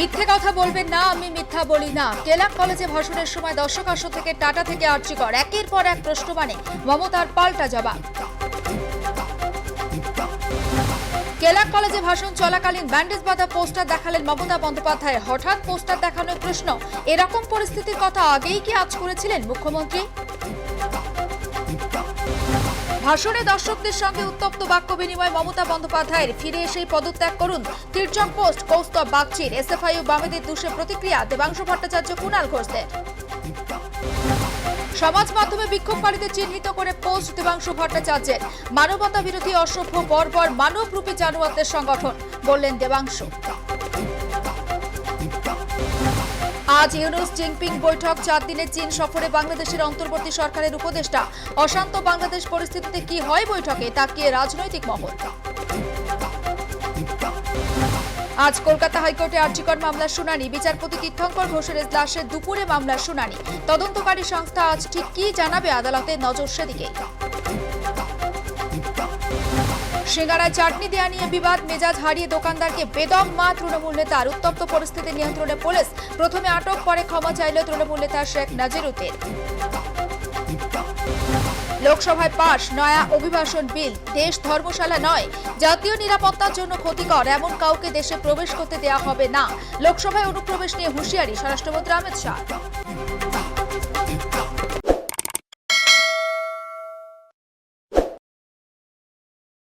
মিথ্যে কথা বলবেন না, আমি মিথ্যা বলি না। কেলাক কলেজে ভাষণের সময় দর্শক আসন থেকে টাটা থেকে আর্চিকর একের পর এক প্রশ্ন মানে মমতার পাল্টা জবাব। কেলাক কলেজে ভাষণ চলাকালীন ব্যান্ডেজ বাঁধা পোস্টার দেখালেন মমতা বন্দ্যোপাধ্যায়। হঠাৎ পোস্টার দেখানোর প্রশ্ন, এরকম পরিস্থিতির কথা আগেই কি আজ করেছিলেন মুখ্যমন্ত্রী? ভাষণে দর্শকদের সঙ্গে উত্তপ্ত বাক্য বিনিময় মমতা বন্দ্যোপাধ্যায়ের ফিরে এসেই পদত্যাগ করুন তির্যক পোস্ট কৌস্তব বাগচির এসএফআইউ বামেদের দুষে প্রতিক্রিয়া, দেবাংশু ভট্টাচার্য কুণাল ঘোষদের। সমাজ মাধ্যমে বিক্ষোভকারীদের চিহ্নিত করে পোস্ট দেবাংশু ভট্টাচার্যের। মানবতা বিরোধী অসভ্য বর্বর মানবরূপী জানোয়ারদের সংগঠন, বললেন দেবাংশু। আজ ইউনুস জিনপিং বৈঠক, চার দিনের চীন সফরে বাংলাদেশের অন্তর্বর্তী সরকারের উপদেষ্টা। অশান্ত বাংলাদেশ পরিস্থিতিতে কি হয় বৈঠকে তাকিয়ে রাজনৈতিক মহল? আজ কলকাতা হাইকোর্টে আর্জিকর মামলার শুনানি। বিচারপতি তীর্থঙ্কর ঘোষের এজলাসে দুপুরে মামলার শুনানি। তদন্তকারী সংস্থা আজ ঠিক কি জানাবে আদালতের নজর সেদিকে সিঙ্গারায় চাটনি দেয়া নিয়ে বিবাদ, মেজাজ হারিয়ে দোকানদারকে বেদম মা তৃণমূল নেতার উত্তপ্ত পরিস্থিতি নিয়ন্ত্রণে পুলিশ। প্রথমে আটক পরে ক্ষমা চাইল তৃণমূল নেতা শেখ নাজিরুদ্দিন। লোকসভায় পাশ, নয়া অভিবাসন বিল। দেশ ধর্মশালা নয়। জাতীয় নিরাপত্তার জন্য ক্ষতিকর, এমন কাউকে দেশে প্রবেশ করতে দেয়া হবে না। লোকসভায় অনুপ্রবেশ নিয়ে হুঁশিয়ারি, স্বরাষ্ট্রমন্ত্রী অমিত শাহ।